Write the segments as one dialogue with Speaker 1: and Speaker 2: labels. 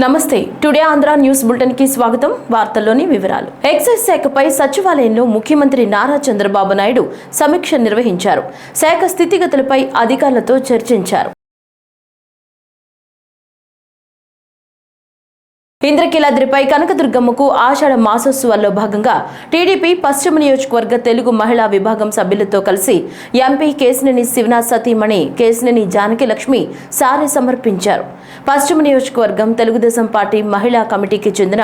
Speaker 1: నమస్తే. Today Andhra news బులెటిన్కి స్వాగతం. వార్తల్లోని వివరాలు. ఎక్సైజ్ శాఖపై సచివాలయంలో ముఖ్యమంత్రి నారా చంద్రబాబు నాయుడు సమీక్ష నిర్వహించారు. శాఖ స్థితిగతులపై అధికారులతో చర్చించారు. ఇంద్రకీలాద్రిపై కనకదుర్గమ్మకు ఆషాఢ మాసోత్సవాల్లో భాగంగా టీడీపీ పశ్చిమ నియోజకవర్గ తెలుగు మహిళా విభాగం సభ్యులతో కలిసి ఎంపీ కేసినేని శివనాథ్ సతీమణి కేసినేని జానకి లక్ష్మి సారె సమర్పించారు. పశ్చిమ నియోజకవర్గం తెలుగుదేశం పార్టీ మహిళా కమిటీకి చెందిన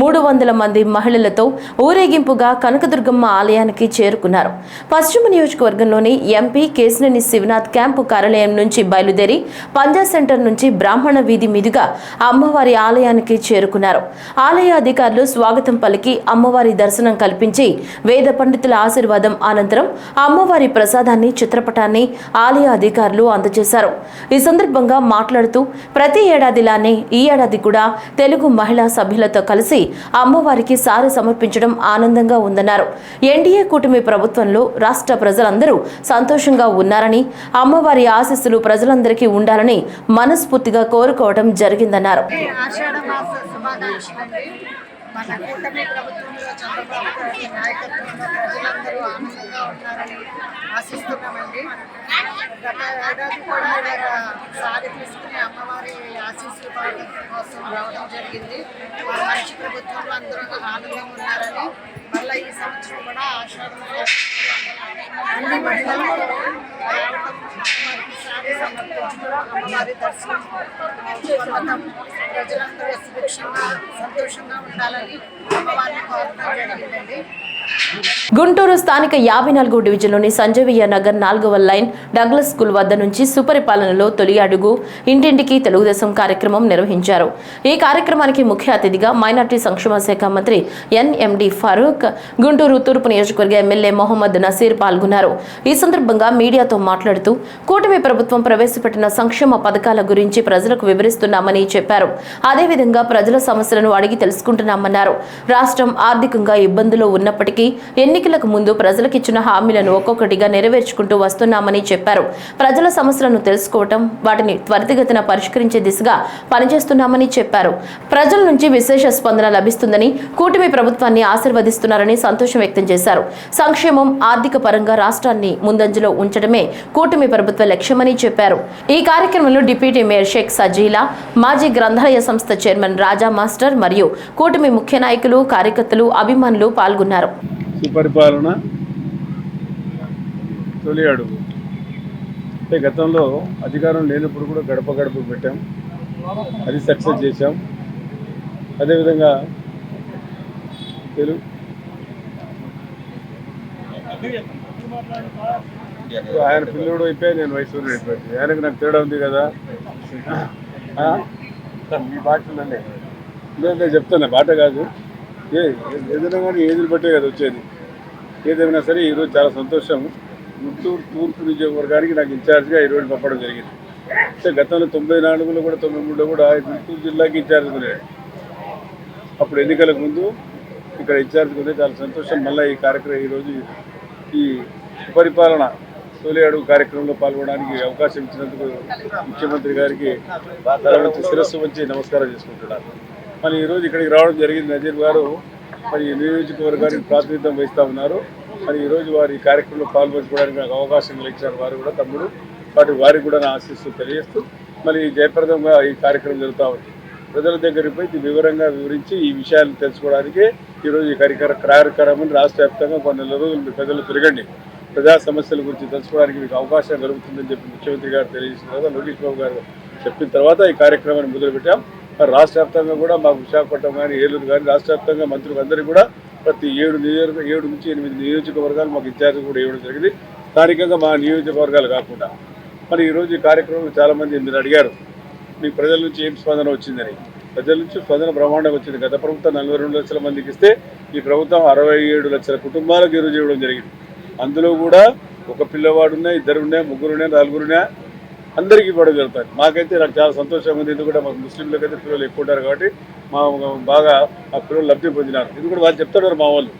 Speaker 1: మూడు వందల మంది మహిళలతో ఊరేగింపుగా కనకదుర్గమ్మ ఆలయానికి చేరుకున్నారు. పశ్చిమ నియోజకవర్గంలోని ఎంపీ కేసినేని శివనాథ్ క్యాంపు కార్యాలయం నుంచి బయలుదేరి పంజా సెంటర్ నుంచి బ్రాహ్మణ వీధి మీదుగా అమ్మవారి ఆలయానికి చేరు చేరుకున్నారు ఆలయ అధికారులు స్వాగతం పలికి అమ్మవారి దర్శనం కల్పించి వేద పండితుల ఆశీర్వాదం అనంతరం అమ్మవారి ప్రసాదాన్ని చిత్రపటాన్ని ఆలయ అధికారులు అందజేశారు. ఈ సందర్భంగా మాట్లాడుతూ ప్రతి ఏడాదిలానే ఈ ఏడాది కూడా తెలుగు మహిళా సభ్యులతో కలిసి అమ్మవారికి సారి సమర్పించడం ఆనందంగా ఉందన్నారు. ఎన్డీఏ కూటమి ప్రభుత్వంలో రాష్ట్ర ప్రజలందరూ సంతోషంగా ఉన్నారని అమ్మవారి ఆశీస్సులు ప్రజలందరికీ ఉండాలని మనస్ఫూర్తిగా కోరుకోవడం జరిగిందన్నారు.
Speaker 2: ఆషాఢ మాస శుభాకాంక్షలండి మన కూటమి ప్రభుత్వంలో చంద్రబాబు గారి నాయకత్వంలో ప్రజలందరూ ఆనందంగా ఉన్నారని ఆశిస్తున్నామండి గత ఏడాది కూడా సారి తీసుకుని అమ్మవారి ఆశీస్సులు కోసం రావడం జరిగింది మన మంచి ప్రభుత్వంలో అందరూ ఆనందంగా ఉన్నారని మళ్ళీ ఈ సంవత్సరం కూడా ఆషాఢ అన్ని మహిళలు అమ్మవారి దర్శనం. పొందడం ప్రజలందరూ సుభిక్షంగా సంతోషంగా ఉండాలని అమ్మవారిని కోరడం జరిగిందండి
Speaker 1: గుంటూరు స్థానిక యాభై నాలుగో డివిజన్లోని సంజీవయ్య నగర్ నాలుగవ లైన్ డగ్లస్ స్కూల్ వద్ద నుంచి సుపరిపాలనలో తొలి అడుగు ఇంటింటికి తెలుగుదేశం కార్యక్రమం నిర్వహించారు. ఈ కార్యక్రమానికి ముఖ్య అతిథిగా మైనార్టీ సంక్షేమ శాఖ మంత్రి ఎన్ఎండి ఫరూక్ గుంటూరు తూర్పు నియోజకవర్గ ఎమ్మెల్యే మొహమ్మద్ నసీర్ పాల్గొన్నారు. ఈ సందర్భంగా మీడియాతో మాట్లాడుతూ కూటమి ప్రభుత్వం ప్రవేశపెట్టిన సంక్షేమ పథకాల గురించి ప్రజలకు వివరిస్తున్నామని చెప్పారు. అదేవిధంగా ప్రజల సమస్యలను అడిగి తెలుసుకుంటున్నామన్నారు. రాష్ట్రం ఆర్థికంగా ఇబ్బందులు ఉన్నప్పటికీ ఎన్నికలకు ముందు ప్రజలకు ఇచ్చిన హామీలను ఒక్కొక్కటిగా నెరవేర్చుకుంటూ వస్తున్నామని చెప్పారు. ప్రజల సమస్యలను తెలుసుకోవటం వాటిని త్వరితగతిన పరిష్కరించే దిశగా పనిచేస్తున్నామని చెప్పారు. ప్రజల నుంచి విశేష స్పందన లభిస్తుందని కూటమి ప్రభుత్వాన్ని ఆశీర్వదిస్తున్నారని సంతోషం వ్యక్తం చేశారు. సంక్షేమం ఆర్థిక పరంగా రాష్ట్రాన్ని ముందంజలో ఉంచడమే కూటమి ప్రభుత్వ లక్ష్యమని చెప్పారు. ఈ కార్యక్రమంలో డిప్యూటీ మేయర్ షేక్ సజీలా మాజీ గ్రంథాలయ సంస్థ చైర్మన్ రాజా మాస్టర్ మరియు కూటమి ముఖ్య నాయకులు కార్యకర్తలు అభిమానులు పాల్గొన్నారు.
Speaker 3: సుపరిపాలన తొలి అడుగు అంటే గతంలో అధికారం లేనప్పుడు కూడా గడప గడప పెట్టాం. అది సక్సెస్ చేశాం. అదేవిధంగా తెలుగు ఆయన పిల్లడు అయిపోయి నేను వయసు అయిపోయింది ఆయనకు నాకు తేడా ఉంది కదా. మీ బాటలోనే నేను చెప్తాను బాట కాదు. ఏ ఏదైనా కానీ ఏదులు బట్టే కదా వచ్చేది. ఏదేమైనా సరే ఈరోజు చాలా సంతోషం. గుంటూరు తూర్పు నియోజకవర్గానికి నాకు ఇన్ఛార్జ్గా ఈరోజు పంపడం జరిగింది. అంటే గతంలో తొంభై నాలుగులో కూడా తొంభై మూడులో కూడా గుంటూరు జిల్లాకి ఇన్ఛార్జ్ ఉన్నాడు అప్పుడు ఎన్నికలకు ముందు ఇక్కడ ఇన్ఛార్జ్ ఉంది చాలా సంతోషం. మళ్ళీ ఈ కార్యక్రమం ఈరోజు ఈ పరిపాలన తొలి అడుగు కార్యక్రమంలో పాల్గొనడానికి అవకాశం ఇచ్చినందుకు ముఖ్యమంత్రి గారికి శిరస్సు వచ్చి నమస్కారం చేసుకుంటున్నారు మరి ఈరోజు ఇక్కడికి రావడం జరిగింది నజీర్ గారు. మరి నియోజకవర్గానికి ప్రాతినిధ్యం వహిస్తూ ఉన్నారు. మరి ఈరోజు వారి కార్యక్రమంలో పాల్పంచుకోవడానికి నాకు అవకాశం కలిగించారు వారు కూడా తమ్ముడు. వాటి వారికి కూడా నా ఆశీస్సులు తెలియజేస్తూ మరి జయప్రదంగా ఈ కార్యక్రమం జరుగుతూ ఉంది. ప్రజల దగ్గరికి పోయి వివరంగా వివరించి ఈ విషయాలు తెలుసుకోవడానికి ఈరోజు ఈ కార్యక్ర కార్యక్రమం రాష్ట్ర వ్యాప్తంగా కొన్ని నెల రోజులు ప్రజలు తిరగండి. ప్రజా సమస్యల గురించి తెలుసుకోవడానికి మీకు అవకాశం కలుగుతుందని చెప్పి ముఖ్యమంత్రి గారు తెలియజేసిన తర్వాత లోకేష్ బాబు గారు చెప్పిన తర్వాత ఈ కార్యక్రమాన్ని మొదలుపెట్టాం. మరి రాష్ట్ర వ్యాప్తంగా కూడా మాకు విశాఖపట్నం కానీ ఏలూరు కానీ రాష్ట్ర వ్యాప్తంగా మంత్రులు కూడా ప్రతి ఏడు నియోజక ఏడు నుంచి ఎనిమిది నియోజకవర్గాలు మాకు ఇన్ఛార్జ్ కూడా ఇవ్వడం జరిగింది. స్థానికంగా మా నియోజకవర్గాలు కాకుండా. మరి ఈరోజు ఈ కార్యక్రమం చాలామంది మీరు అడిగారు మీ ప్రజల నుంచి ఏం స్పందన వచ్చిందని. ప్రజల నుంచి స్పందన బ్రహ్మాండంగా వచ్చింది. గత ప్రభుత్వం నలభై రెండు లక్షల మందికి ఇస్తే ఈ ప్రభుత్వం అరవై ఏడు లక్షల కుటుంబాలకు ఈరోజు ఇవ్వడం జరిగింది. అందులో కూడా ఒక పిల్లవాడున్నా ఇద్దరున్నా ముగ్గురునే నలుగురునే అందరికీ ఇవ్వడం జరుగుతుంది. మాకైతే నాకు చాలా సంతోషంగా ఉంది. ఎందుకంటే మాకు ముస్లింలకైతే పిల్లలు ఎక్కువ ఉంటారు కాబట్టి మా బాగా ఆ పిల్లలు లబ్ధి పొందినారు. ఇది కూడా వాళ్ళు చెప్తున్నారు మా వాళ్ళు.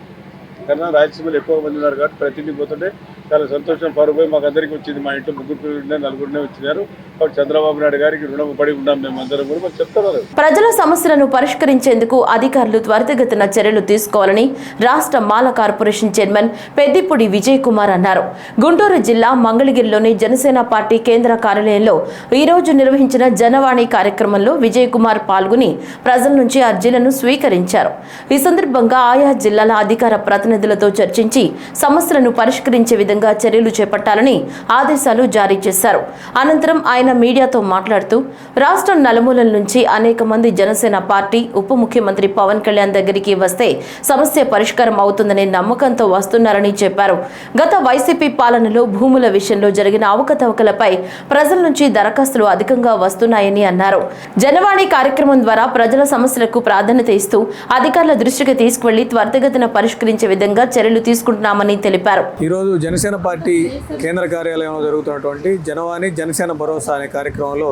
Speaker 3: కన్నా రాయలసీమలో ఎక్కువ మంది ఉన్నారు కాబట్టి ప్రతి పోతుంటే చాలా సంతోషం. పరుపోయి మాకు అందరికీ వచ్చింది. మా ఇంట్లో ముగ్గురు పిల్లలు నలుగురునే వచ్చినారు. కాబట్టి చంద్రబాబు నాయుడు గారికి రుణం పడి ఉన్నాం మేము అందరం కూడా. మాకు చెప్తారు
Speaker 1: ప్రజల సమస్యలను పరిష్కరించేందుకు అధికారులు త్వరితగతిన చర్యలు తీసుకోవాలని రాష్ట్ర మాల కార్పొరేషన్ చైర్మన్ పెద్దిపూడి విజయ్ కుమార్ అన్నారు. గుంటూరు జిల్లా మంగళగిరిలోని జనసేన పార్టీ కేంద్ర కార్యాలయంలో ఈ రోజు నిర్వహించిన జనవాణి కార్యక్రమంలో విజయ్ కుమార్ పాల్గొని ప్రజల నుంచి అర్జీలను స్వీకరించారు. ఈ సందర్భంగా ఆయా జిల్లాల అధికార ప్రతి ప్రతినిధులతో చర్చించి సమస్యలను పరిష్కరించే విధంగా చర్యలు చేపట్టాలని ఆదేశాలు జారీ చేశారు. అనంతరం ఆయన మీడియాతో మాట్లాడుతూ రాష్ట్రం నలుమూలల నుంచి అనేక మంది జనసేన పార్టీ ఉప ముఖ్యమంత్రి పవన్ కళ్యాణ్ దగ్గరికి వస్తే సమస్య పరిష్కారం అవుతుందనే నమ్మకంతో వస్తున్నారని చెప్పారు. గత వైసీపీ పాలనలో భూముల విషయంలో జరిగిన అవకతవకలపై ప్రజల నుంచి దరఖాస్తులు అధికంగా వస్తున్నాయని అన్నారు. జనవాణి కార్యక్రమం ద్వారా ప్రజల సమస్యలకు ప్రాధాన్యత ఇస్తూ అధికారుల దృష్టికి తీసుకువెళ్ళి త్వరితగతిన పరిష్కరించే విధంగా చర్యలు తీసుకుంటున్నామని తెలిపారు.
Speaker 4: ఈరోజు జనసేన పార్టీ కేంద్ర కార్యాలయంలో జరుగుతున్నటువంటి జనవాణి జనసేన భరోసా అనే కార్యక్రమంలో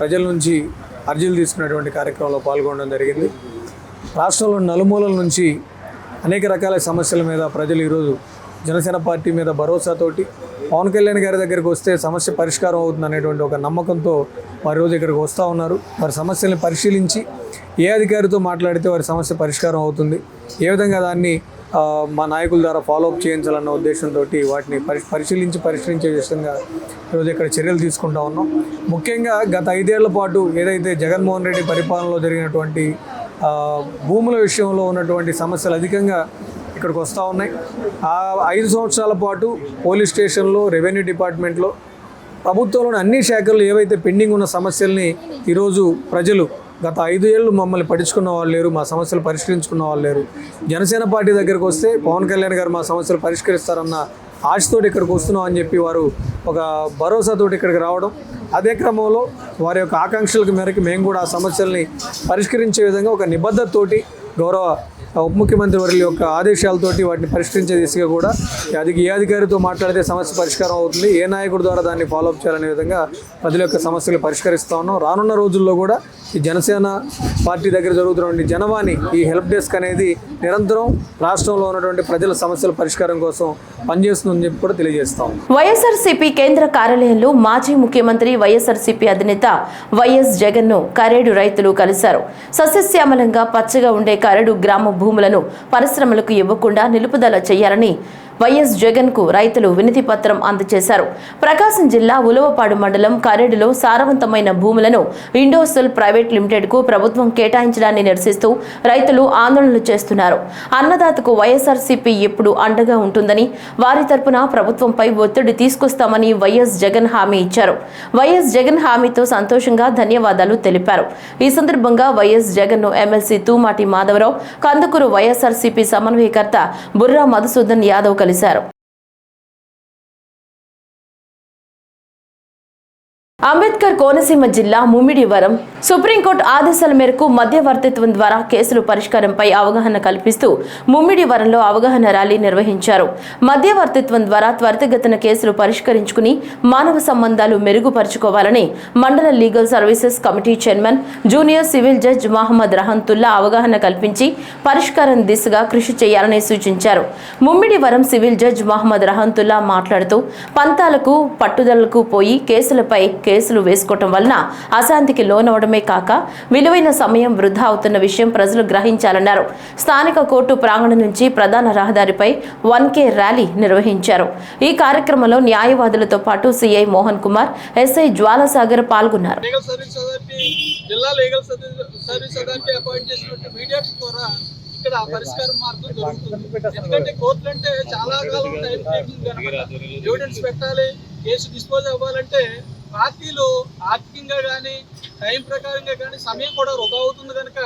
Speaker 4: ప్రజల నుంచి అర్జీలు తీసుకున్నటువంటి కార్యక్రమంలో పాల్గొనడం జరిగింది. రాష్ట్రంలో నలుమూలల నుంచి అనేక రకాల సమస్యల మీద ప్రజలు ఈరోజు జనసేన పార్టీ మీద భరోసాతోటి పవన్ కళ్యాణ్ గారి దగ్గరికి వస్తే సమస్య పరిష్కారం అవుతుంది అనేటువంటి ఒక నమ్మకంతో వారి రోజు ఇక్కడికి వస్తూ ఉన్నారు. వారి సమస్యల్ని పరిశీలించి ఏ అధికారితో మాట్లాడితే వారి సమస్య పరిష్కారం అవుతుంది ఏ విధంగా దాన్ని మా నాయకుల ద్వారా ఫాలో అప్ చేయించాలన్న ఉద్దేశంతో వాటిని పరి పరిశీలించి పరిష్కరించే విధంగా ఈరోజు ఇక్కడ చర్యలు తీసుకుంటా ఉన్నాం. ముఖ్యంగా గత ఐదేళ్ళ పాటు ఏదైతే జగన్మోహన్ రెడ్డి పరిపాలనలో జరిగినటువంటి భూముల విషయంలో ఉన్నటువంటి సమస్యలు అధికంగా ఇక్కడికి వస్తూ ఉన్నాయి. ఆ ఐదు సంవత్సరాల పాటు పోలీస్ స్టేషన్లో రెవెన్యూ డిపార్ట్మెంట్లో ప్రభుత్వంలోని అన్ని శాఖల్లో ఏవైతే పెండింగ్ ఉన్న సమస్యల్ని ఈరోజు ప్రజలు గత ఐదు ఏళ్ళు మమ్మల్ని పట్టించుకున్న వాళ్ళు లేరు మా సమస్యలు పరిష్కరించుకున్న వాళ్ళు లేరు. జనసేన పార్టీ దగ్గరకు వస్తే పవన్ కళ్యాణ్ గారు మా సమస్యలు పరిష్కరిస్తారన్న ఆశతోటి ఇక్కడికి వస్తున్నాం అని చెప్పి వారు ఒక భరోసాతోటి ఇక్కడికి రావడం అదే క్రమంలో వారి యొక్క ఆకాంక్షలకు మేరకు మేము కూడా ఆ సమస్యల్ని పరిష్కరించే విధంగా ఒక నిబద్ధతోటి గౌరవ ఉప ముఖ్యమంత్రి వర్యుల యొక్క ఆదేశాలతోటి వాటిని పరిష్కరించే దిశగా కూడా అది ఏ అధికారితో మాట్లాడితే సమస్య పరిష్కారం అవుతుంది. ఏ నాయకుడి ద్వారా దాన్ని ఫాలోఅప్ చేయాలనే విధంగా ప్రజల యొక్క సమస్యలు పరిష్కరిస్తా ఉన్నాం. రానున్న రోజుల్లో కూడా ఈ జనసేన పార్టీ దగ్గర జరుగుతున్నటువంటి జనవాణి ఈ హెల్ప్ డెస్క్ అనేది నిరంతరం రాష్ట్రంలో ఉన్నటువంటి ప్రజల సమస్యల పరిష్కారం కోసం పనిచేస్తుందని చెప్పి కూడా తెలియజేస్తాం
Speaker 1: వైఎస్ఆర్సీపీ కేంద్ర కార్యాలయంలో మాజీ ముఖ్యమంత్రి వైఎస్ఆర్సీపీ అధినేత వైఎస్ జగన్ను కరేడు రైతులు కలిశారు. సస్యశ్యామలంగా పచ్చగా ఉండే కరేడు గ్రామ భూములను పరిశ్రమలకు ఇవ్వకుండా నిలుపుదల చేయాలని వైఎస్ జగన్కు రైతులు వినతి పత్రం అందజేశారు. ప్రకాశం జిల్లా ఉలవపాడు మండలం కరేడులో సారవంతమైన భూములను ఇండోసెల్ ప్రైవేట్ లిమిటెడ్కు ప్రభుత్వం కేటాయించడాన్ని నిరసిస్తూ రైతులు ఆందోళనలు చేస్తున్నారు. అన్నదాతకు వైఎస్ఆర్సీపీ ఎప్పుడు అండగా ఉంటుందని వారి తరపున ప్రభుత్వంపై ఒత్తిడి తీసుకొస్తామని వైఎస్ జగన్ హామీ ఇచ్చారు. వైఎస్ జగన్ హామీతో సంతోషంగా ధన్యవాదాలు తెలిపారు. ఈ సందర్భంగా వైఎస్ జగన్ను ఎమ్మెల్సీ తూమాటి మాధవరావు కందుకూరు వైఎస్ఆర్సీపీ సమన్వయకర్త బుర్రా మధుసూదన్ యాదవ్ కలిశారు అంబేద్కర్ కోనసీమ జిల్లా ముమ్మిడివరం సుప్రీంకోర్టు ఆదేశాల మేరకు మధ్యవర్తిత్వం ద్వారా కేసుల పరిష్కారంపై అవగాహన కల్పిస్తూ ముమ్మిడివరంలో అవగాహన ర్యాలీ నిర్వహించారు. మధ్యవర్తిత్వం ద్వారా త్వరితగతిన కేసులు పరిష్కరించుకుని మానవ సంబంధాలు మెరుగుపరుచుకోవాలని మండల legal services committee chairman junior civil judge Mohammad Rahamtulla అవగాహన కల్పించి పరిష్కారం దిశగా కృషి చేయాలని సూచించారు. ముమ్మిడివరం సివిల్ జడ్జ్ మహమ్మద్ రహంతుల్లా మాట్లాడుతూ పంతాలకు పట్టుదలకు పోయి కేసులపై కేసులు వేసుకోవటం వలన అశాంతికి లోనవడమే కాక విలువైన సమయం వృధా అవుతున్న విషయం ప్రజలు గ్రహించాలన్నారు. స్థానిక కోర్టు ప్రాంగణం నుంచి ప్రధాన రహదారిపై వన్ కే ర్యాలీ నిర్వహించారు. ఈ కార్యక్రమంలో న్యాయవాదులతో పాటు సిఐ మోహన్ కుమార్ ఎస్ఐ జ్వాలసాగర్ పాల్గొన్నారు.
Speaker 5: జిల్లా లీగల్ సర్వీస్ అథారిటీ అపాయింట్ చేసినట్టు మీడియాస్ ద్వారా ఇక్కడ పరిష్కారం మార్గం దొరుకుతుంది. ఎందుకంటే కోర్టులు అంటే చాలా కాలం టైం టేకింగ్ కనుక ఎవిడెన్స్ పెట్టాలి కేసు డిస్పోజ్ అవ్వాలంటే పార్టీలు ఆర్థికంగా కానీ టైం ప్రకారంగా కానీ సమయం కూడా వృధా అవుతుంది కనుక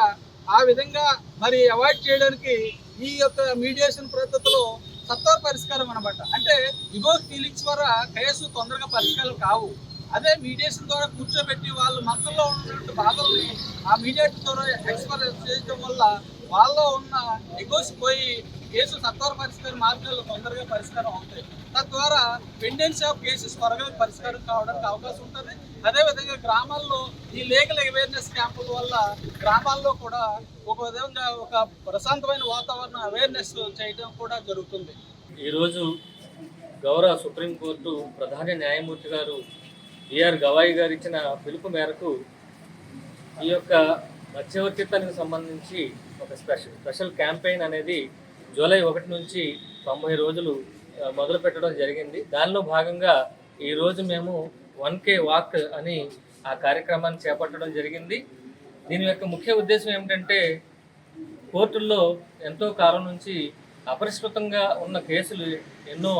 Speaker 5: ఆ విధంగా మరి అవాయిడ్ చేయడానికి ఈ యొక్క మీడియేషన్ పద్ధతిలో సత్వర పరిష్కారం అనమాట అంటే ఇగో ఫీలింగ్స్ ద్వారా కేసు తొందరగా పరిష్కారం కావు. అదే మీడియేషన్ ద్వారా కూర్చోబెట్టి వాళ్ళ మనసులో ఉన్నటువంటి బాధల్ని ఆ మీడియేషన్ ద్వారా ఎక్స్ప్రెస్ చేయడం వల్ల వాళ్ళలో ఉన్న ఎగోస్ పోయి కేసు సత్వర పరిష్కారం మార్గాలు తొందరగా పరిష్కారం అవుతాయి. తద్వారా పెండెన్సీ ఆఫ్ కేసెస్ త్వరగా పరిష్కారం కావడానికి అవకాశం ఉంటుంది. అదేవిధంగా గ్రామాల్లో ఈ లీగల్ అవేర్నెస్ క్యాంపుల వల్ల గ్రామాల్లో కూడా ఒక విధంగా ఒక ప్రశాంతమైన వాతావరణ అవేర్నెస్ చేయడం కూడా జరుగుతుంది.
Speaker 6: ఈరోజు గౌరవ సుప్రీంకోర్టు ప్రధాన న్యాయమూర్తి గారు బిఆర్ గవాయి గారు ఇచ్చిన పిలుపు మేరకు ఈ యొక్క మధ్యవర్తిత్వానికి సంబంధించి ఒక స్పెషల్ స్పెషల్ క్యాంపెయిన్ అనేది జూలై ఒకటి నుంచి తొంభై రోజులు మొదలు పెట్టడం జరిగింది. దానిలో భాగంగా ఈరోజు మేము వన్ కే వాక్ అని ఆ కార్యక్రమాన్ని చేపట్టడం జరిగింది. దీని యొక్క ముఖ్య ఉద్దేశం ఏమిటంటే కోర్టుల్లో ఎంతో కాలం నుంచి అపరిష్కృతంగా ఉన్న కేసులు ఎన్నో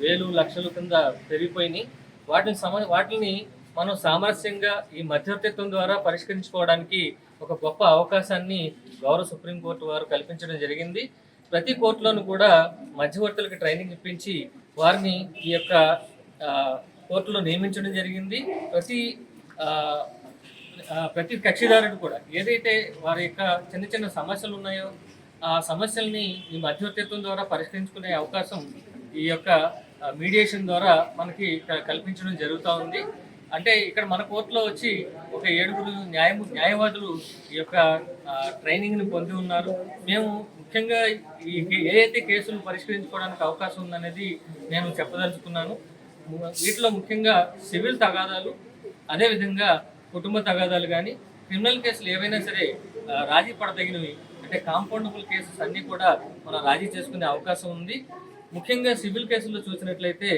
Speaker 6: వేలు లక్షల కింద పెరిగిపోయినాయి. వాటిని సమ వాటిని మనం సామరస్యంగా ఈ మధ్యవర్తిత్వం ద్వారా పరిష్కరించుకోవడానికి ఒక గొప్ప అవకాశాన్ని గౌరవ సుప్రీంకోర్టు వారు కల్పించడం జరిగింది. ప్రతి కోర్టులోనూ కూడా మధ్యవర్తులకు ట్రైనింగ్ ఇప్పించి వారిని ఈ యొక్క కోర్టులో నియమించడం జరిగింది. ప్రతి ప్రతి కక్షిదారుడు కూడా ఏదైతే వారి యొక్క చిన్న చిన్న సమస్యలు ఉన్నాయో ఆ సమస్యల్ని ఈ మధ్యవర్తిత్వం ద్వారా పరిష్కరించుకునే అవకాశం ఈ యొక్క మీడియేషన్ ద్వారా మనకి కల్పించడం జరుగుతూ ఉంది. అంటే ఇక్కడ మన కోర్టులో వచ్చి ఒక ఏడుగురు న్యాయము న్యాయవాదులు ఈ యొక్క ట్రైనింగ్ని పొంది ఉన్నారు. మేము ముఖ్యంగా ఈ ఏదైతే కేసులు పరిష్కరించుకోవడానికి అవకాశం ఉందనేది నేను చెప్పదలుచుకున్నాను. వీటిలో ముఖ్యంగా సివిల్ తగాదాలు అదేవిధంగా కుటుంబ తగాదాలు కానీ క్రిమినల్ కేసులు ఏవైనా సరే రాజీ పడదగినవి అంటే కాంపౌండబుల్ కేసెస్ అన్నీ కూడా మనం రాజీ చేసుకునే అవకాశం ఉంది. ముఖ్యంగా సివిల్ కేసుల్లో చూసినట్లయితే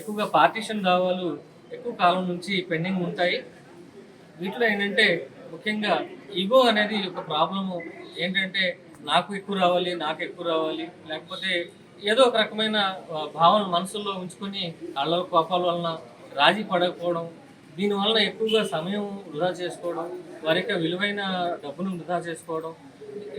Speaker 6: ఎక్కువగా పార్టీషన్ దావాలు ఎక్కువ కాలం నుంచి పెండింగ్ ఉంటాయి. వీటిలో ఏంటంటే ముఖ్యంగా ఈగో అనేది ఒక ప్రాబ్లము. ఏంటంటే నాకు ఎక్కువ రావాలి నాకు ఎక్కువ రావాలి లేకపోతే ఏదో ఒక రకమైన భావన మనసులో ఉంచుకొని వాళ్ళ కోపాల వలన రాజీ పడకపోవడం దీనివలన ఎక్కువగా సమయం వృధా చేసుకోవడం వారి యొక్క విలువైన డబ్బును వృధా చేసుకోవడం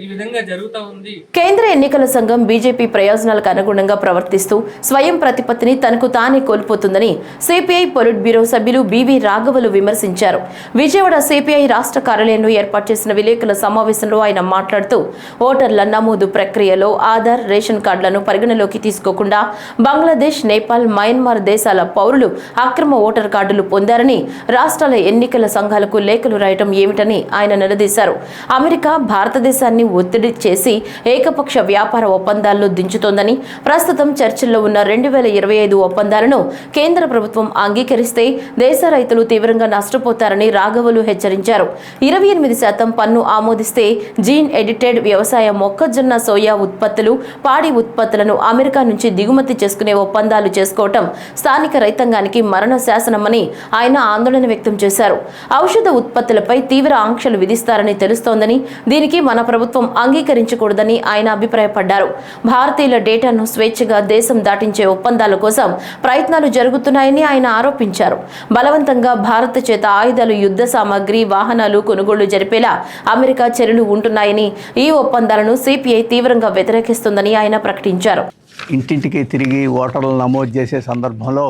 Speaker 6: ఈ విధంగా జరుగుతూ ఉంది.
Speaker 1: కేంద్ర ఎన్నికల సంఘం బీజేపీ ప్రయోజనాలకు అనుగుణంగా ప్రవర్తిస్తూ స్వయం ప్రతిపత్తిని తనకు తానే కోల్పోతుందని సిపిఐ పొలిట్ బ్యూరో సభ్యులు బివి రాఘవలు విమర్శించారు. విజయవాడ సిపిఐ రాష్ట్ర కార్యాలయంలో ఏర్పాటు చేసిన విలేకరుల సమావేశంలో ఆయన మాట్లాడుతూ ఓటర్ల నమోదు ప్రక్రియలో ఆధార్ రేషన్ కార్డులను పరిగణలోకి తీసుకోకుండా బంగ్లాదేశ్ నేపాల్ మయన్మార్ దేశాల పౌరులు అక్రమ ఓటర్ కార్డులు పొందారని రాష్ట్రాల ఎన్నికల సంఘాలకు లేఖలు రాయటం ఏమిటని ఆయన నిలదీశారు. అమెరికా భారతదేశ భారతదేశాన్ని ఒత్తిడి చేసి ఏకపక్ష వ్యాపార ఒప్పందాల్లో దించుతోందని ప్రస్తుతం చర్చల్లో ఉన్న రెండు వేల ఇరవై ఐదు ఒప్పందాలను కేంద్ర ప్రభుత్వం అంగీకరిస్తే దేశ రైతులు తీవ్రంగా నష్టపోతారని రాఘవులు హెచ్చరించారు. ఇరవై ఎనిమిది శాతం పన్ను ఆమోదిస్తే జీన్ ఎడిటెడ్ వ్యవసాయ మొక్కజొన్న సోయా ఉత్పత్తులు పాడి ఉత్పత్తులను అమెరికా నుంచి దిగుమతి చేసుకునే ఒప్పందాలు చేసుకోవటం స్థానిక రైతాంగానికి మరణ శాసనమని ఆయన ఆందోళన వ్యక్తం చేశారు. ఔషధ ఉత్పత్తులపై తీవ్ర ఆంక్షలు విధిస్తారని తెలుస్తోందని దీనికి మన ప్రభుత్వం అంగీకరించకూడదని ఆయన అభిప్రాయపడ్డారు. భారతీయుల డేటాను స్వేచ్ఛగా దేశం దాటించే ఒప్పందాల కోసం ప్రయత్నాలు జరుగుతున్నాయని ఆయన ఆరోపించారు. బలవంతంగా భారత్ చేత ఆయుధాలు యుద్ధ సామాగ్రి వాహనాలు కొనుగోళ్ళు జరిపేలా అమెరికా చర్యలు ఉంటున్నాయని ఈ ఒప్పందాలను సిపిఐ తీవ్రంగా వ్యతిరేకిస్తుందని ఆయన ప్రకటించారు.
Speaker 7: ఇంటింటికి తిరిగి ఓటర్లు నమోదు చేసే సందర్భంలో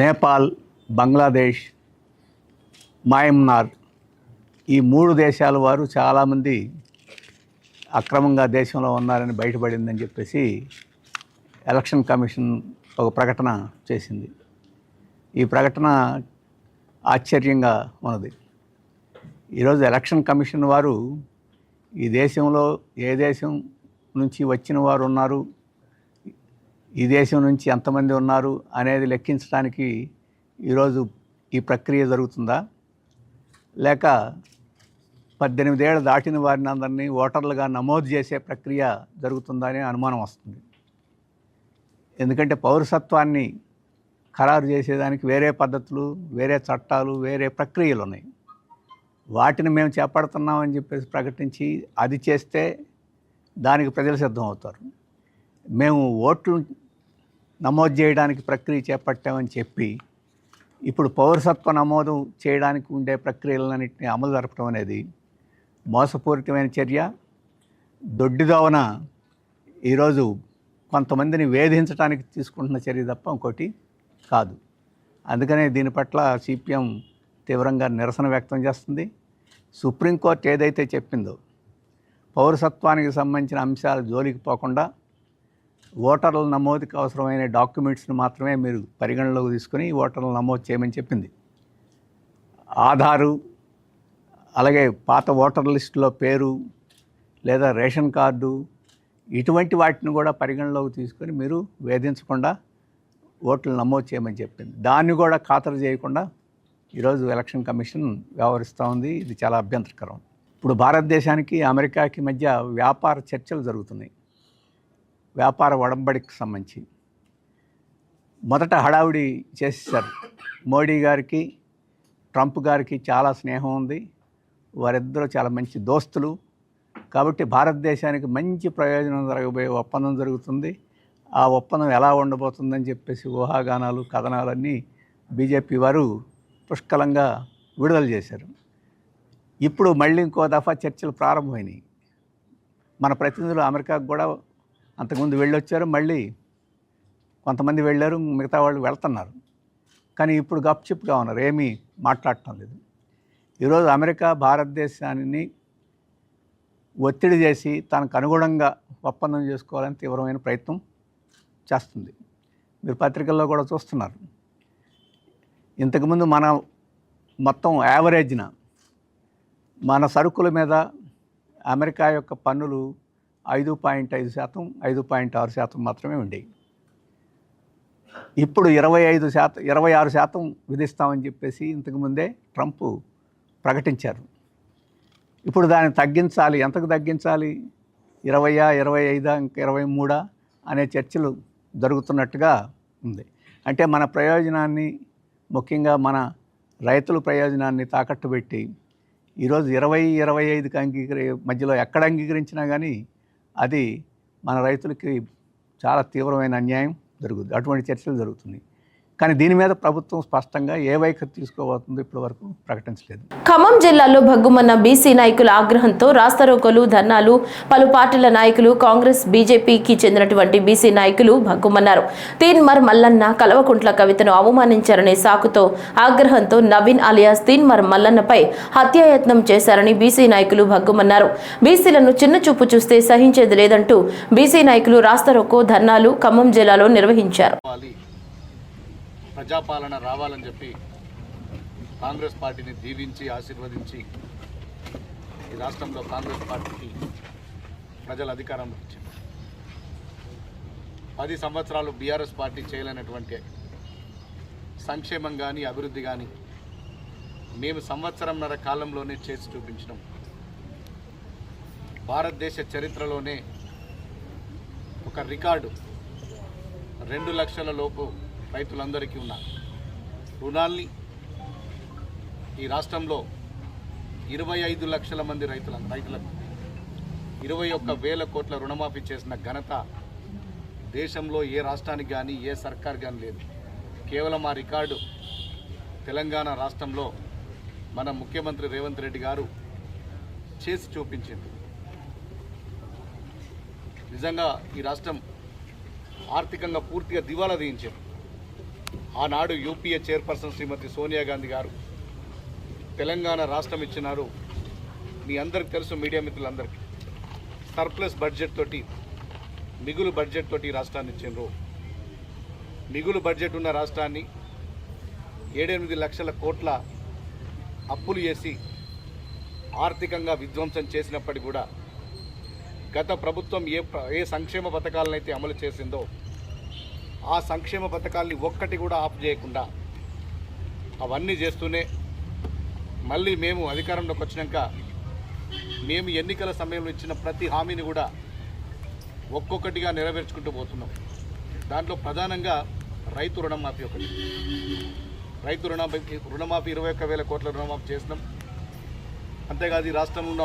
Speaker 7: నేపాల్ బంగ్లాదేశ్ మయన్మార్ ఈ మూడు దేశాల వారు చాలామంది అక్రమంగా దేశంలో ఉన్నారని బయటపడిందని చెప్పేసి ఎలక్షన్ కమిషన్ ఒక ప్రకటన చేసింది. ఈ ప్రకటన ఆశ్చర్యంగా ఉన్నది. ఈరోజు ఎలక్షన్ కమిషన్ వారు ఈ దేశంలో ఏ దేశం నుంచి వచ్చిన వారు ఉన్నారు ఈ దేశం నుంచి ఎంతమంది ఉన్నారు అనేది లెక్కించడానికి ఈరోజు ఈ ప్రక్రియ జరుగుతుందా లేక పద్దెనిమిదేళ్ళు దాటిన వారిని అందరినీ ఓటర్లుగా నమోదు చేసే ప్రక్రియ జరుగుతుందనే అనుమానం వస్తుంది. ఎందుకంటే పౌరసత్వాన్ని ఖరారు చేసేదానికి వేరే పద్ధతులు వేరే చట్టాలు వేరే ప్రక్రియలు ఉన్నాయి. వాటిని మేము చేపడుతున్నామని చెప్పేసి ప్రకటించి అది చేస్తే దానికి ప్రజలు సిద్ధం అవుతారు మేము ఓట్లు నమోదు చేయడానికి ప్రక్రియ చేపట్టామని చెప్పి ఇప్పుడు పౌరసత్వ నమోదు చేయడానికి ఉండే ప్రక్రియలన్నింటినీ అమలు జరపడం అనేది మోసపూరితమైన చర్య దొడ్డిదోవన ఈరోజు కొంతమందిని వేధించడానికి తీసుకుంటున్న చర్య తప్ప ఇంకోటి కాదు. అందుకనే దీని పట్ల సిపిఎం తీవ్రంగా నిరసన వ్యక్తం చేస్తుంది. సుప్రీంకోర్టు ఏదైతే చెప్పిందో పౌరసత్వానికి సంబంధించిన అంశాలు జోలికి పోకుండా ఓటర్ల నమోదుకి అవసరమైన డాక్యుమెంట్స్ని మాత్రమే మీరు పరిగణలోకి తీసుకుని ఓటర్లు నమోదు చేయమని చెప్పింది. ఆధారు అలాగే పాత ఓటర్ లిస్టులో పేరు లేదా రేషన్ కార్డు ఇటువంటి వాటిని కూడా పరిగణలోకి తీసుకొని మీరు వేధించకుండా ఓట్లు నమోదు చేయమని చెప్పింది. దాన్ని కూడా ఖాతరు చేయకుండా ఈరోజు ఎలక్షన్ కమిషన్ వ్యవహరిస్తూ ఉంది. ఇది చాలా అభ్యంతరకరం. ఇప్పుడు భారతదేశానికి అమెరికాకి మధ్య వ్యాపార చర్చలు జరుగుతున్నాయి. వ్యాపార ఒడంబడికి సంబంధించి. మొదట హడావుడి చేసేసారు మోడీ గారికి ట్రంప్ గారికి చాలా స్నేహం ఉంది. వారిద్దరూ చాలా మంచి దోస్తులు. కాబట్టి భారతదేశానికి మంచి ప్రయోజనం జరగబోయే ఒప్పందం జరుగుతుంది. ఆ ఒప్పందం ఎలా ఉండబోతుందని చెప్పేసి ఊహాగానాలు కథనాలన్నీ బీజేపీ వారు పుష్కలంగా విడుదల చేశారు. ఇప్పుడు మళ్ళీ ఇంకో దఫా చర్చలు ప్రారంభమైనాయి. మన ప్రతినిధులు అమెరికాకు కూడా అంతకుముందు వెళ్ళొచ్చారు మళ్ళీ కొంతమంది వెళ్ళారు మిగతా వాళ్ళు వెళ్తున్నారు. కానీ ఇప్పుడు గప్చిప్గా ఉన్నారు ఏమీ మాట్లాడటం లేదు. ఈరోజు అమెరికా భారతదేశాన్ని ఒత్తిడి చేసి తనకు అనుగుణంగా ఒప్పందం చేసుకోవాలని తీవ్రమైన ప్రయత్నం చేస్తుంది. మీరు పత్రికల్లో కూడా చూస్తున్నారు. ఇంతకుముందు మన మొత్తం యావరేజ్న మన సరుకుల మీద అమెరికా యొక్క పన్నులు ఐదు పాయింట్ ఐదు శాతం ఐదు పాయింట్ ఆరు శాతం మాత్రమే ఉండేవి. ఇప్పుడు ఇరవై ఐదు శాతం ఇరవై ఆరు శాతం విధిస్తామని చెప్పేసి ఇంతకుముందే ట్రంప్ ప్రకటించారు. ఇప్పుడు దాన్ని తగ్గించాలి. ఎంతకు తగ్గించాలి? ఇరవయా ఇరవై ఐదా ఇంకా ఇరవై మూడా అనే చర్చలు జరుగుతున్నట్టుగా ఉంది. అంటే మన ప్రయోజనాన్ని ముఖ్యంగా మన రైతుల ప్రయోజనాన్ని తాకట్టు పెట్టి ఈరోజు ఇరవై ఇరవై ఐదుకి అంగీకరి మధ్యలో ఎక్కడ అంగీకరించినా కానీ అది మన రైతులకి చాలా తీవ్రమైన అన్యాయం జరుగుతుంది అటువంటి చర్చలు జరుగుతున్నాయి. కానీ దీని మీద ప్రభుత్వం స్పష్టంగా ఏ వైఖరి తీసుకోబోతుందో ఇప్పటివరకు ప్రకటించలేదు.
Speaker 1: ఖమ్మం జిల్లాలో భగ్గుమన్న బీసీ నాయకుల ఆగ్రహంతో రాస్తారోకోలు ధర్నాలు పలు పార్టీల నాయకులు కాంగ్రెస్ బీజేపీకి చెందినటువంటి బీసీ నాయకులు భగ్గుమన్నారు. తీన్మర్ మల్లన్న కలవకుంట్ల కవితను అవమానించారనే సాకుతో ఆగ్రహంతో నవీన్ అలియాస్ తీన్మర్ మల్లన్నపై హత్యాయత్నం చేశారని బీసీ నాయకులు భగ్గుమన్నారు. బీసీలను చిన్న చూపు చూస్తే సహించేది లేదంటూ బీసీ నాయకులు రాస్తారోకో ధర్నాలు ఖమ్మం జిల్లాలో నిర్వహించారు.
Speaker 8: ప్రజాపాలన రావాలని చెప్పి కాంగ్రెస్ పార్టీని దీవించి ఆశీర్వదించి ఈ రాష్ట్రంలో కాంగ్రెస్ పార్టీకి ప్రజల అధికారంలో ఇచ్చింది పది సంవత్సరాలు బీఆర్ఎస్ పార్టీ చేయలేనటువంటి సంక్షేమం కానీ అభివృద్ధి కానీ మేము సంవత్సరంన్నర కాలంలోనే చేసి చూపించడం భారతదేశ చరిత్రలోనే ఒక రికార్డు. రెండు లక్షల లోపు రైతులందరికీ ఉన్న రుణాల్ని ఈ రాష్ట్రంలో ఇరవై ఐదు లక్షల మంది రైతుల రైతులకు ఇరవై ఒక్క వేల కోట్ల రుణమాఫీ చేసిన ఘనత దేశంలో ఏ రాష్ట్రానికి కానీ ఏ సర్కార్ కానీ లేదు. కేవలం ఆ రికార్డు తెలంగాణ రాష్ట్రంలో మన ముఖ్యమంత్రి రేవంత్ రెడ్డి గారు చేసి చూపించింది. నిజంగా ఈ రాష్ట్రం ఆర్థికంగా పూర్తిగా దివాలా తీయించింది. ఆనాడు యూపీఏ చైర్పర్సన్ శ్రీమతి సోనియా గాంధీ గారు తెలంగాణ రాష్ట్రం ఇచ్చినారు. మీ అందరికి తెలుసు మీడియా మిత్రులందరికీ. సర్ప్లస్ బడ్జెట్ తోటి మిగులు బడ్జెట్ తోటి రాష్ట్రాన్ని ఇచ్చిండ్రు. మిగులు బడ్జెట్ ఉన్న రాష్ట్రాన్ని ఏడెనిమిది లక్షల కోట్ల అప్పులు చేసి ఆర్థికంగా విధ్వంసం చేసినప్పటికీ కూడా గత ప్రభుత్వం ఏ ఏ సంక్షేమ పథకాలనైతే అమలు చేసిందో ఆ సంక్షేమ పథకాల్ని ఒక్కటి కూడా ఆఫ్ చేయకుండా అవన్నీ చేస్తూనే మళ్ళీ మేము అధికారంలోకి వచ్చినాక మేము ఎన్నికల సమయంలో ఇచ్చిన ప్రతి హామీని కూడా ఒక్కొక్కటిగా నెరవేర్చుకుంటూ పోతున్నాం. దాంట్లో ప్రధానంగా రైతు రుణమాఫీ ఒకటి. రైతు రుణమాఫీ రుణమాఫీ ఇరవై ఒక్క వేల కోట్ల రుణమాఫీ చేసినాం. అంతేకాదు ఈ రాష్ట్రంలో ఉన్న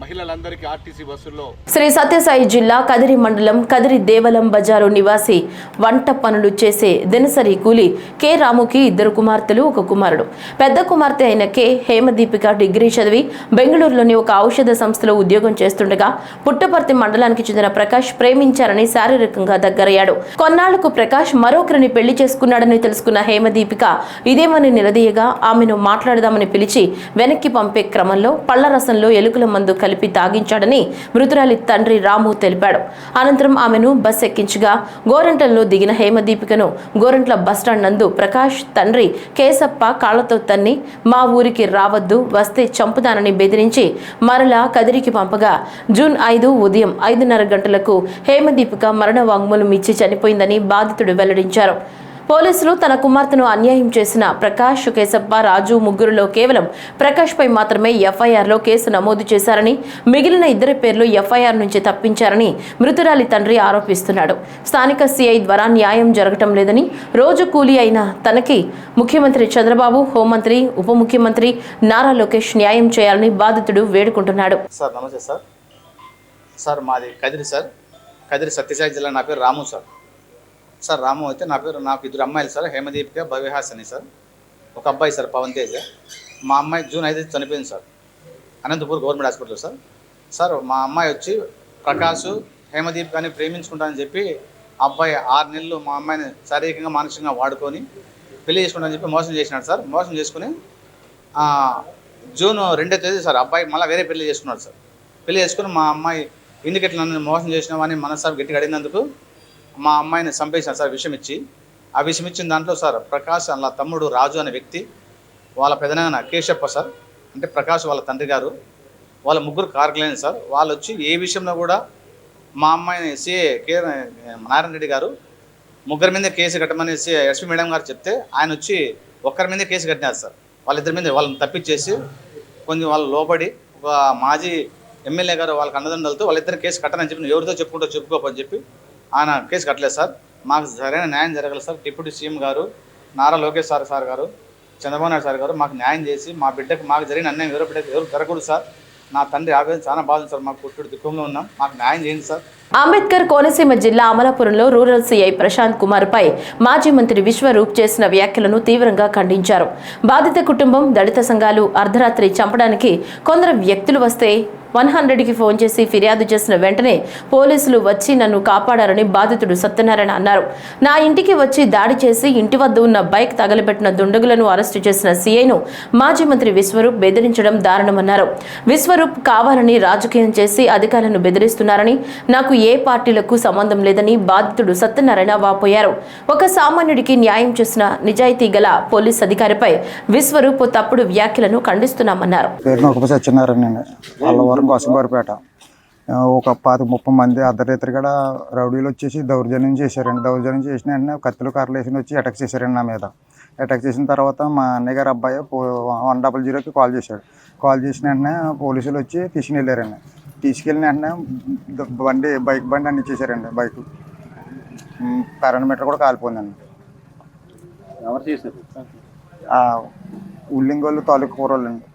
Speaker 8: మహిళలందరికీ ఆర్టీసీ బస్సుల్లో
Speaker 1: శ్రీ సత్యసాయి జిల్లా కదిరి మండలం కదిరి దేవలం బజారు నివాసి వంట పనులు చేసే దినసరి కూలి కె రాముకి ఇద్దరు కుమార్తెలు ఒక కుమారుడు. పెద్ద కుమార్తె అయిన కె హేమదీపిక డిగ్రీ చదివి బెంగళూరులోని ఒక ఔషధ సంస్థలో ఉద్యోగం చేస్తుండగా పుట్టపర్తి మండలానికి చెందిన ప్రకాష్ ప్రేమించారని శారీరకంగా దగ్గరయ్యాడు. కొన్నాళ్ళకు ప్రకాష్ మరొకరిని పెళ్ళి చేసుకున్నాడని తెలుసుకున్న హేమదీపిక ఇదేమని నిలదీయగా ఆమెను మాట్లాడదామని పిలిచి వెనక్కి పంపే క్రమంలో పళ్ళ రసంలో ఎలుకల మందు కలిపి తాగించాడని మృతురాలి తండ్రి రాము తెలిపాడు. అనంతరం ఆమెను బస్ ఎక్కించగా గోరంటల్లో దిగిన హేమదీపికను గోరంట్ల బస్టాండ్ నందు ప్రకాష్ తండ్రి కేసప్ప కాళ్ళతో తన్ని మా ఊరికి రావద్దు వస్తే చంపుదానని బెదిరించి మరలా కదిరికి పంపగా జూన్ ఐదు ఉదయం ఐదున్నర గంటలకు హేమదీపిక మరణ వాంగ్మూలం ఇచ్చి చనిపోయిందని బాధితుడు వెల్లడించారు. పోలీసులు తన కుమార్తెను అన్యాయం చేసిన ప్రకాష్ కేశప్ప రాజు ముగ్గురులో కేవలం ప్రకాష్ పై మాత్రమే ఎఫ్ఐఆర్లో కేసు నమోదు చేశారని మిగిలిన ఇద్దరి పేర్లు ఎఫ్ఐఆర్ నుంచి తప్పించారని మృతురాలి తండ్రి ఆరోపిస్తున్నాడు. స్థానిక సిఐ ద్వారా న్యాయం జరగటం లేదని రోజు కూలీ అయిన తనకి ముఖ్యమంత్రి చంద్రబాబు హోంమంత్రి ఉప ముఖ్యమంత్రి నారా లోకేష్ న్యాయం చేయాలని బాధితుడు వేడుకుంటున్నాడు.
Speaker 9: సార్ నమస్తే సార్. సార్ మాది కదిరి సార్. కదిరి సత్యసాయి జిల్లా నా పేరు రాము సార్. సార్ రాము అయితే నా పేరు నాకు ఇద్దరు అమ్మాయిలు సార్ హేమదీపిక భవ్యహాసని సార్. ఒక అబ్బాయి సార్ పవన్ తేజ్. మా అమ్మాయి జూన్ ఐదు చనిపోయింది sir. Anantapur government hospital sir. Sir మా అమ్మాయి వచ్చి ప్రకాష్ హేమదీపికని ప్రేమించుకుంటానని చెప్పి ఆ అబ్బాయి ఆరు నెలలు మా అమ్మాయిని శారీరకంగా మానసికంగా వాడుకొని పెళ్ళి చేసుకుంటానని చెప్పి మోసం చేసినాడు సార్. మోసం చేసుకుని జూన్ రెండో తేదీ సార్ అబ్బాయి మళ్ళీ వేరే పెళ్ళి చేసుకున్నాడు సార్. పెళ్ళి చేసుకుని మా అమ్మాయి ఎందుకు ఇట్లా నన్ను మోసం చేసినావని మనసారి గట్టిగా అడిగినందుకు మా అమ్మాయిని చంపేశాను సార్ విషయం ఇచ్చి ఆ విషయం ఇచ్చిన దాంట్లో సార్ ప్రకాష్ అలా తమ్ముడు రాజు అనే వ్యక్తి వాళ్ళ పెదనాన్న కేశప్ప సార్ అంటే ప్రకాష్ వాళ్ళ తండ్రి గారు వాళ్ళ ముగ్గురు కార్కులైన సార్ వాళ్ళు వచ్చి ఏ విషయంలో కూడా మా అమ్మాయిని సిఏ కే నారాయణ రెడ్డి గారు ముగ్గురి మీద కేసు కట్టమని ఎస్పీ మేడం గారు చెప్తే ఆయన వచ్చి ఒక్కరి మీద కేసు కట్టినారు సార్. వాళ్ళిద్దరి మీద వాళ్ళని తప్పించేసి కొంచెం వాళ్ళు లోబడి ఒక మాజీ ఎమ్మెల్యే గారు వాళ్ళకి అన్నదండలతో వాళ్ళిద్దరు కేసు కట్టనని చెప్పి ఎవరితో చెప్పుకుంటూ చెప్పుకోపని చెప్పి ఆయన కేసు కట్టలేదు సార్. మాకు సరైన న్యాయం జరగలేదు సార్. డిప్యూటీ సీఎం గారు నారా లోకేష్ సార్ సార్ గారు చంద్రబాబు నాయుడు సార్ గారు మాకు న్యాయం చేసి మా బిడ్డకు మాకు జరిగిన అన్యాయం ఎవరు బిడ్డకు ఎవరు జరగకూడదు సార్. నా తండ్రి ఆవేదన చాలా బాగుంది సార్. మాకు పుట్టుడు దుఃఖంలో ఉన్నాం. మాకు న్యాయం చేయండి సార్.
Speaker 1: అంబేద్కర్ కోనసీమ జిల్లా అమలాపురంలో రూరల్ సీఐ ప్రశాంత్ కుమార్ పై మాజీ మంత్రి విశ్వరూప్ చేసిన వ్యాఖ్యలను తీవ్రంగా ఖండించారు. బాధిత కుటుంబం దళిత సంఘాలు అర్ధరాత్రి చంపడానికి కొందరు వ్యక్తులు వస్తే వన్ హండ్రెడ్కి ఫోన్ చేసి ఫిర్యాదు చేసిన వెంటనే పోలీసులు వచ్చి నన్ను కాపాడారని బాధితుడు సత్యనారాయణ అన్నారు. నా ఇంటికి వచ్చి దాడి చేసి ఇంటి వద్ద ఉన్న బైక్ తగలబెట్టిన దుండగులను అరెస్టు చేసిన సీఐను మాజీ మంత్రి విశ్వరూప్ బెదిరించడం దారుణమన్నారు. విశ్వరూప్ కావాలని రాజకీయం చేసి అధికారులను బెదిరిస్తున్నారని నాకు ఏ పార్టీలకు సంబంధం లేదని బాధితుడు సత్యనారాయణ వాపోయారు. ఒక సామాన్యుడికి న్యాయం చేసిన నిజాయితీ గల పోలీస్ అధికారిపై విశ్వరూప్ తప్పుడు వ్యాఖ్యలను ఖండిస్తున్నామన్నారు.
Speaker 10: అండి అల్లవరం గోసంబారిపేట ఒక పాతి ముప్పై మంది అర్ధరాత్రి కూడా రౌడీలు వచ్చేసి దౌర్జన్యం చేశారండి. దౌర్జన్యం చేసిన వెంటనే కత్తులు కర్రలు వేసి వచ్చి అటాక్ చేశారండి నా మీద. అటాక్ చేసిన తర్వాత మా అన్నయ్య గారు అబ్బాయి వన్ డబల్ జీరోకి కాల్ చేశాడు. కాల్ చేసిన వెంటనే పోలీసులు వచ్చి తీసుకుని వెళ్ళారండి తీసుకెళ్ళిన వెంటనే బండి బైక్ బండి అన్ని ఇచ్చేసారండి బైక్. పారామీటర్ కూడా కాలిపోయిందండి.
Speaker 11: ఎవరు చేశారు?
Speaker 10: ఉల్లింగోళ్ళు తాలూకు కూరలండి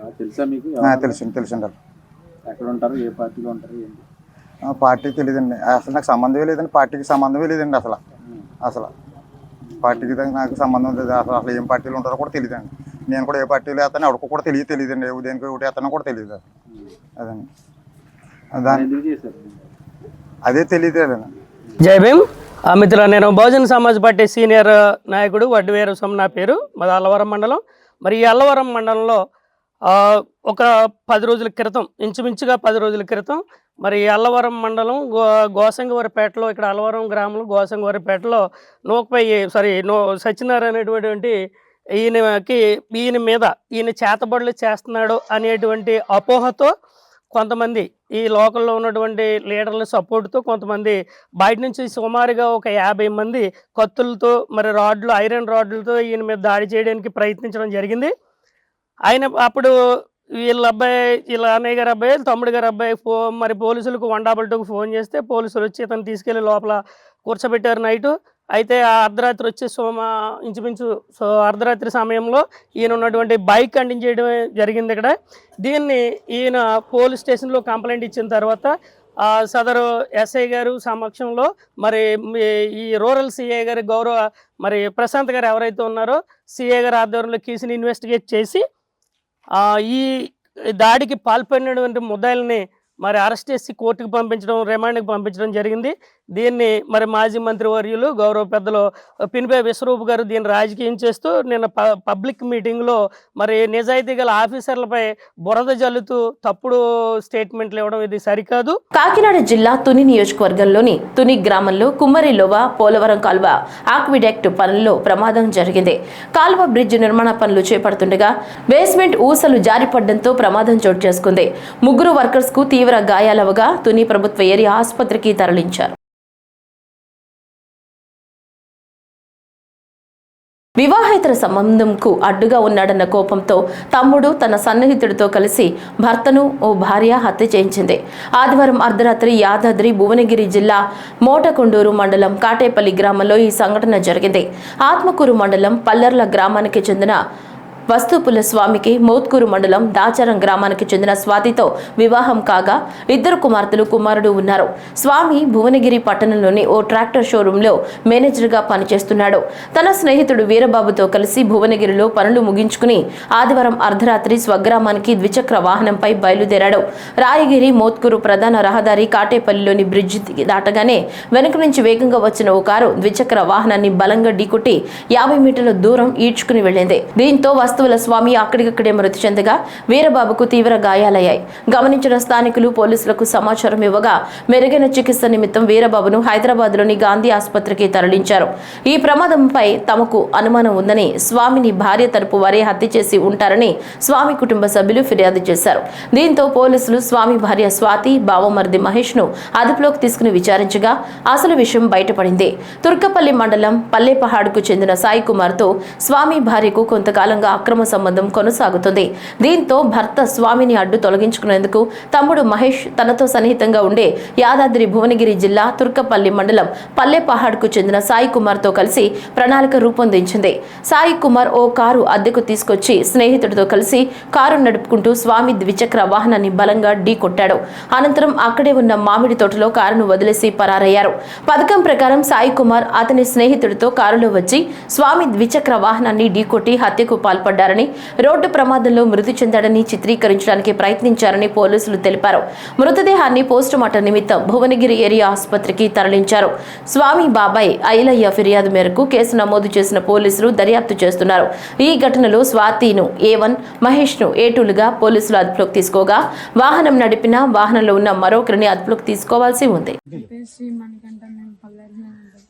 Speaker 11: తెలుసా మీకు?
Speaker 10: తెలుసు తెలుసండి.
Speaker 11: ఎక్కడ ఉంటారు ఏ పార్టీలో ఉంటారు? ఏంటి?
Speaker 10: ఆ, పార్టీకి తెలియదండి. అసలు నాకు సంబంధమే లేదండి. పార్టీకి సంబంధమే లేదండి అసలు. అసలు. పార్టీకి నాకు సంబంధం లేదు. అసలు అసలు ఏం పార్టీలు ఉంటారో కూడా తెలియదండి. నేను కూడా ఏ పార్టీలో వేస్తాను ఎవరికి కూడా తెలియదు తెలియదండి. ఏ దేనికి ఒకటి వేస్తానో కూడా తెలియదు అదండి. దాని అదే తెలియదు
Speaker 12: జై భీమ్. మిత్రుల నేను బహుజన సమాజ్ పార్టీ సీనియర్ నాయకుడు వడ్డివేరు సోమ నా పేరు. మాది అల్లవరం మండలం. మరి ఈ అల్లవరం మండలంలో ఒక పది రోజుల క్రితం ఇంచుమించుగా పది రోజుల క్రితం మరి అల్లవరం మండలం గో గోసంగవారిపేటలో ఇక్కడ అల్లవరం గ్రామంలో గోసంగవారిపేటలో నూకపై సారీ నో సత్యనారాయణ అనేటువంటి ఈయనకి ఈయన మీద ఈయన చేతబడులు చేస్తున్నాడు అనేటువంటి అపోహతో కొంతమంది ఈ లోకల్లో ఉన్నటువంటి లీడర్ల సపోర్ట్తో కొంతమంది బయట నుంచి సుమారుగా ఒక యాభై మంది కత్తులతో మరి రాడ్లు ఐరన్ రాడ్లతో ఈయన మీద దాడి చేయడానికి ప్రయత్నించడం జరిగింది. ఆయన అప్పుడు వీళ్ళ అబ్బాయి వీళ్ళ అన్నయ్య గారి అబ్బాయి తమ్ముడు గారి అబ్బాయి ఫో మరి పోలీసులకు వన్ డబల్ టూకి ఫోన్ చేస్తే పోలీసులు వచ్చి అతను తీసుకెళ్ళి లోపల కూర్చోబెట్టారు నైటు. అయితే ఆ అర్ధరాత్రి వచ్చి సోమ ఇంచుమించు సో అర్ధరాత్రి సమయంలో ఈయన ఉన్నటువంటి బైక్ అంటించేయడం జరిగింది ఇక్కడ. దీన్ని ఈయన పోలీస్ స్టేషన్లో కంప్లైంట్ ఇచ్చిన తర్వాత ఆ సదరు ఎస్ఐ గారు సమక్షంలో మరి ఈ రూరల్ సిఐ గారి గౌరవ మరి ప్రశాంత్ గారు ఎవరైతే ఉన్నారో సిఐ గారి ఆధ్వర్యంలో కేసుని ఇన్వెస్టిగేట్ చేసి ఈ దాడికి పాల్పడినటువంటి ముద్దాయిల్ని మరి అరెస్ట్ చేసి కోర్టుకు పంపించడం రిమాండ్కి పంపించడం జరిగింది. దీన్ని మరి మాజీ మంత్రి వర్యులు గౌరవ పెద్దలు పినిపే విశ్వరూప్ గారు దీన్ని రాజకీయం చేస్తూ నిన్న ప పబ్లిక్ మీటింగ్లో మరి నిజాయితీ గల ఆఫీసర్లపై బురద జల్లుతూ తప్పుడు స్టేట్మెంట్లు ఇవ్వడం ఇది సరికాదు.
Speaker 1: కాకినాడ జిల్లా తుని నియోజకవర్గంలోని తుని గ్రామంలో కుమ్మరిలోవ పోలవరం కాల్వ ఆక్విడెక్ట్ పనుల్లో ప్రమాదం జరిగింది. కాల్వ బ్రిడ్జ్ నిర్మాణ పనులు చేపడుతుండగా బేస్మెంట్ ఊసలు జారిపడడంతో ప్రమాదం చోటు చేసుకుంది. ముగ్గురు వర్కర్స్కు తీవ్ర గాయాలవగా తుని ప్రభుత్వ ఏరియా ఆసుపత్రికి తరలించారు. వివాహేతర సంబంధంకు అడ్డుగా ఉన్నాడన్న కోపంతో తమ్ముడు తన సన్నిహితుడితో కలిసి భర్తను ఓ భార్య హత్య చేయించింది. ఆదివారం అర్ధరాత్రి యాదాద్రి భువనగిరి జిల్లా మోటకొండూరు మండలం కాటేపల్లి గ్రామంలో ఈ సంఘటన జరిగింది. ఆత్మకూరు మండలం పల్లర్ల గ్రామానికి చెందిన వస్తుపుల స్వామికి మోత్కూరు మండలం దాచారం గ్రామానికి చెందిన స్వాతితో వివాహం కాగా ఇద్దరు కుమార్తెలు కుమారుడు ఉన్నారు. స్వామి భువనగిరి పట్టణంలోని ఓ ట్రాక్టర్ షోరూంలో మేనేజర్గా పనిచేస్తున్నాడు. తన స్నేహితుడు వీరబాబుతో కలిసి భువనగిరిలో పనులు ముగించుకుని ఆదివారం అర్ధరాత్రి స్వగ్రామానికి ద్విచక్ర వాహనంపై బయలుదేరాడు. రాయగిరి మోత్కూరు ప్రధాన రహదారి కాటేపల్లిలోని బ్రిడ్జి దాటగానే వెనుక నుంచి వేగంగా వచ్చిన ఓ కారు ద్విచక్ర వాహనాన్ని బలంగా ఢీకొట్టి యాభై మీటర్ల దూరం ఈడ్చుకుని వెళ్ళింది. దీంతో వస్తువుల స్వామి అక్కడికక్కడే మృతి చెందగా వీరబాబుకు తీవ్ర గాయాలయ్యాయి. గమనించిన స్థానికులు పోలీసులకు సమాచారం ఇవ్వగా మెరుగైన చికిత్స నిమిత్తం వీరబాబును హైదరాబాద్లోని గాంధీ ఆసుపత్రికి తరలించారు. ఈ ప్రమాదంపై తమకు అనుమానం ఉందని స్వామిని భార్య తరపు వారే హత్య చేసి ఉంటారని స్వామి కుటుంబ సభ్యులు ఫిర్యాదు చేశారు. దీంతో పోలీసులు స్వామి భార్య స్వాతి బావమర్ది మహేష్ను అదుపులోకి తీసుకుని విచారించగా అసలు విషయం బయటపడింది. తుర్కపల్లి మండలం పల్లెపహాడ్కు చెందిన సాయి కుమార్తో స్వామి భార్యకు కొంతకాలంగా అక్రమ సంబంధం కొనసాగుతుంది. దీంతో భర్త స్వామిని అడ్డు తొలగించుకునేందుకు తమ్ముడు మహేష్ తనతో సన్నిహితంగా ఉండే యాదాద్రి భువనగిరి జిల్లా తుర్కపల్లి మండలం పల్లెపహాడ్కు చెందిన సాయి కుమార్తో కలిసి ప్రణాళిక రూపొందించింది. సాయి కుమార్ ఓ కారు అద్దెకు తీసుకొచ్చి స్నేహితుడితో కలిసి కారు నడుపుకుంటూ స్వామి ద్విచక్ర వాహనాన్ని బలంగా ఢీ కొట్టాడు. అనంతరం అక్కడే ఉన్న మామిడి తోటలో కారును వదిలేసి పరారయ్యారు. పథకం ప్రకారం సాయి కుమార్ అతని స్నేహితుడితో కారులో వచ్చి స్వామి ద్విచక్ర వాహనాన్ని ఢీకొట్టి హత్యకు పాల్పడ్డారని రోడ్డు ప్రమాదంలో మృతి చెందాడని చిత్రీకరించడానికి ప్రయత్నించారని పోలీసులు తెలిపారు. మృతదేహాన్ని పోస్టుమార్టం నిమిత్తం భువనగిరి ఏరియా ఆసుపత్రికి తరలించారు. స్వామి బాబాయ్ ఐలయ్య ఫిర్యాదు మేరకు కేసు నమోదు చేసిన పోలీసులు దర్యాప్తు చేస్తున్నారు. ఈ ఘటనలో స్వాతిను ఏ వన్ మహేష్ను ఏ టూలుగా పోలీసులు అదుపులోకి తీసుకోగా వాహనం నడిపిన వాహనంలో ఉన్న మరొకరిని అదుపులోకి తీసుకోవాల్సి ఉంది
Speaker 13: చెప్పేసి మనకంటే మేము పల్లెటూరులో ఉంటాం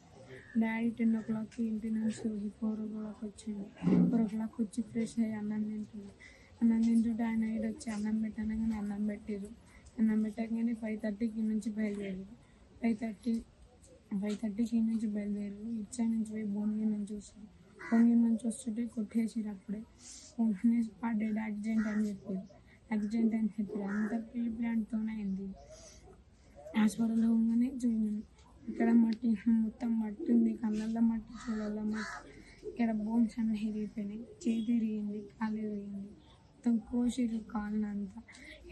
Speaker 13: డాడీ టెన్ ఓ క్లాక్కి ఇంటి నుంచి ఫోర్ ఓ క్లాక్ వచ్చింది. ఫోర్ ఓ క్లాక్ వచ్చి ఫ్రెష్ అయ్యి అన్నం తింటుంది. అన్నం తింటుంటే ఆయన ఈడ వచ్చి అన్నం పెట్టనగానే అన్నం పెట్టారు అన్నం పెట్టగానే ఫైవ్ థర్టీకి నుంచి బయలుదేరారు ఫైవ్ థర్టీ ఫైవ్ థర్టీకి నుంచి బయలుదేరారు ఇచ్చా నుంచి పోయి భూమి నుంచి వస్తారు భూమి నుంచి వస్తుంటే కొట్టేసారు అప్పుడే. వెంటనే పర్ డెడ్ యాక్సిడెంట్ అని చెప్పారు యాక్సిడెంట్ అని చెప్పారు అంత ప్రీ ప్లాన్తోనే అయింది. హాస్పిటల్లో ఉండగానే చూడండి ఇక్కడ మట్టి మొత్తం మట్టి ఉంది. కళ్ళల్లో మట్టి చూడల్లో మట్టి. ఇక్కడ బోన్స్ అన్నీ విరిగిపోయినాయి. చేతి విరిగింది కాలు విరిగింది. మొత్తం కోసిరు కాళ్ళు అంతా.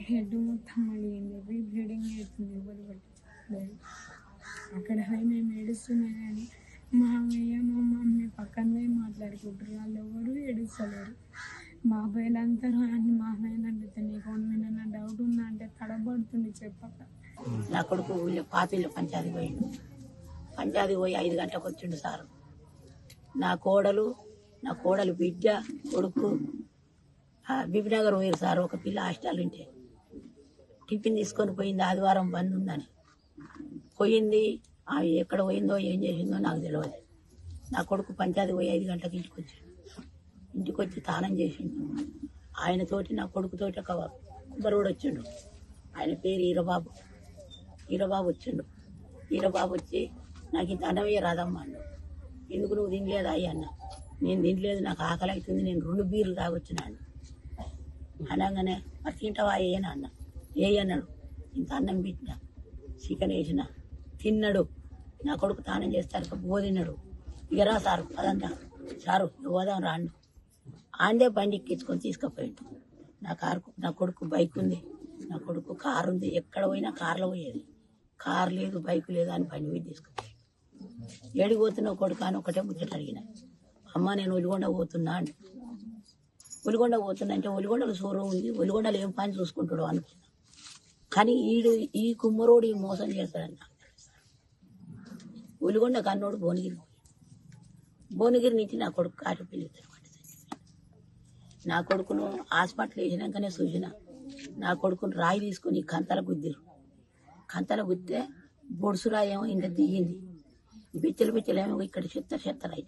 Speaker 13: హెడ్ మొత్తం మళ్ళీంది రీబ్లీడింగ్ అవుతుంది. ఎవరు పట్టించుకోలేదు. అక్కడ పోయి మేము ఏడుస్తున్నాం కానీ మా అమ్మయ్య మా మమ్మీ పక్కన పోయి మాట్లాడుకుంటారు వాళ్ళు ఎవరు ఏడుస్తలేరు. బాబాయ్లందరూ అని మా అమ్మాయిని అడిగితే నీకు ఏమైనా డౌట్ ఉందా అంటే తడబడుతుంది చెప్పక.
Speaker 14: నా కొడుకు ఊళ్ళో పాతిళ్ళు పంచాది పోయిండు. పంచాది పోయి ఐదు గంటలకు వచ్చిండు సారు. నా కోడలు నా కోడలు బిడ్డ కొడుకు ఆ బిబినగర్ పోయారు సార్. ఒక పిల్ల హాస్టల్ ఉంటే. టిఫిన్ తీసుకొని పోయింది ఆదివారం బంద్ ఉందని. పోయింది ఎక్కడ పోయిందో ఏం చేసిందో నాకు తెలియదు నా కొడుకు పంచాది పోయి ఐదు గంటలకు ఇంటికి వచ్చాడు. ఇంటికి వచ్చి తానం చేసిండు. ఆయనతోటి నా కొడుకుతోటి ఒక కుమ్మరుడు వచ్చిండు ఆయన పేరు ఈరబాబు. ఈరబాబు వచ్చిండు. ఈరబాబు వచ్చి నాకు ఇంత అన్నమయ్య రాదమ్మా అన్నాడు. ఎందుకు నువ్వు తినలేదు అయ్యి అన్న. నేను తినలేదు నాకు ఆకలి అవుతుంది నేను రెండు బీర్లు తాగొచ్చినాను అనగానే మరి తింటావా ఏనా అన్న. ఏ అన్నాడు. ఇంత అన్నం పెట్టిన చికెన్ వేసిన తిన్నాడు. నా కొడుకు తానం చేస్తారు బోధిన్నాడు. ఇక రా సారు అదంతా సారు పోదాం రాండు ఆందే బండి ఎక్కించుకొని తీసుకుపోయాడు. నా కారు నా కొడుకు బైక్ ఉంది. నా కొడుకు కారు ఉంది. ఎక్కడ పోయినా కార్లో పోయేది. కారు లేదు బైక్ లేదు అని బండి పోయి తీసుకుపోయాడు. ఏడికి పోతున్నావు కొడుకు అని ఒకటే ముచ్చట అడిగిన. అమ్మ నేను ఒలిగొండ పోతున్నా అని ఒలిగొండ పోతున్నా అంటే ఒలిగొండలో షోరూమ్ ఉంది. ఒలిగొండలో ఏం పని చూసుకుంటాడు అనుకున్నా. కానీ ఈడు ఈ కుమ్మరోడు ఈ మోసం చేస్తాడని నాకు తెలుసు. ఒలిగొండ కన్నోడు భువనగిరి భువనగిరి నుంచి నా కొడుకు కాటిపల్లి నా కొడుకును హాస్పిటల్ వేసినాకనే చూసిన. నా కొడుకును రాయి తీసుకొని కంతల గుద్దిరు. కంతల గుద్దితే బొడుసురాయేమో ఇంత దిగింది. బిచ్చలు బిచ్చలు ఏమో ఇక్కడ చెత్త చెత్తరాయి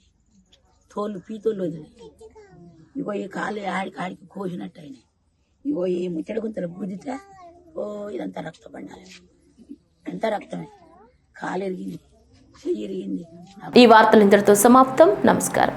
Speaker 14: తోళ్ళు పీతోళ్ళు వదిలి. ఇగో ఈ కాళ్ళు ఆడికి ఆడికి కోసినట్టు అయినాయి. ఇగో ఈ ముచ్చడి గుంతలు గుద్దితే ఓ ఇదంతా రక్తపడినాయి ఎంత రక్తమే. కాలు ఎరిగింది చెయ్యి ఎరిగింది.
Speaker 1: ఈ వార్తలు ఇంతటితో సమాప్తం. నమస్కారం.